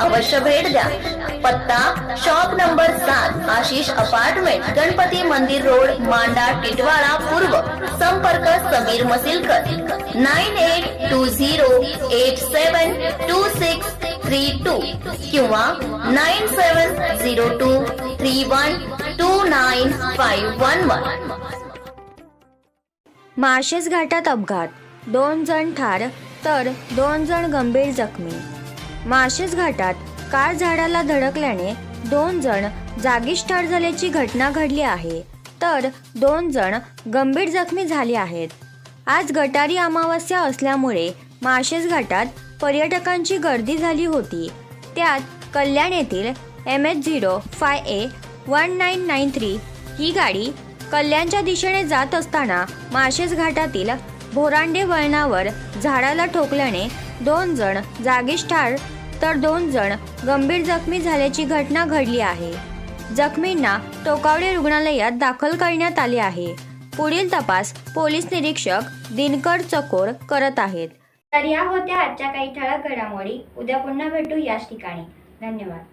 अवश्य भेट द्या. पत्ता शॉप नंबर सात आशिष अपार्टमेंट गणपती मंदिर रोड मांडा टिटवाळा पूर्व. संपर्क Sameer Masilkar. Nine eight two zero eight seven two six three two किंवा nine seven zero two three one two nine five one one. Malshej घाटात अपघात. दोन जण ठार तर दोन जण गंभीर जखमी. माळशेज घाटात कार झाडाला धडकल्याने दोन जण जागीच ठार झाल्याची घटना घडली आहे. तर दोन जण गंभीर जखमी झाले आहेत. आज गटारी अमावस्या असल्यामुळे माळशेज घाटात पर्यटकांची गर्दी झाली होती. त्यात कल्याण येथील M H zero five A one nine nine three ही गाडी कल्याणच्या दिशेने जात असताना माळशेज घाटातील भोरांडे वळणावर झाडाला ठोकल्याने दोन जण जागीच ठार तर दोन जण गंभीर जखमी झाल्याची घटना घडली आहे. जखमींना टोकावडे रुग्णालयात दाखल करण्यात आले आहे. पुढील तपास पोलीस निरीक्षक दिनकर चकोर करत आहेत. तर या होत्या आजच्या काही ठळक घडामोडी. उद्या पुन्हा भेटू याच ठिकाणी. धन्यवाद.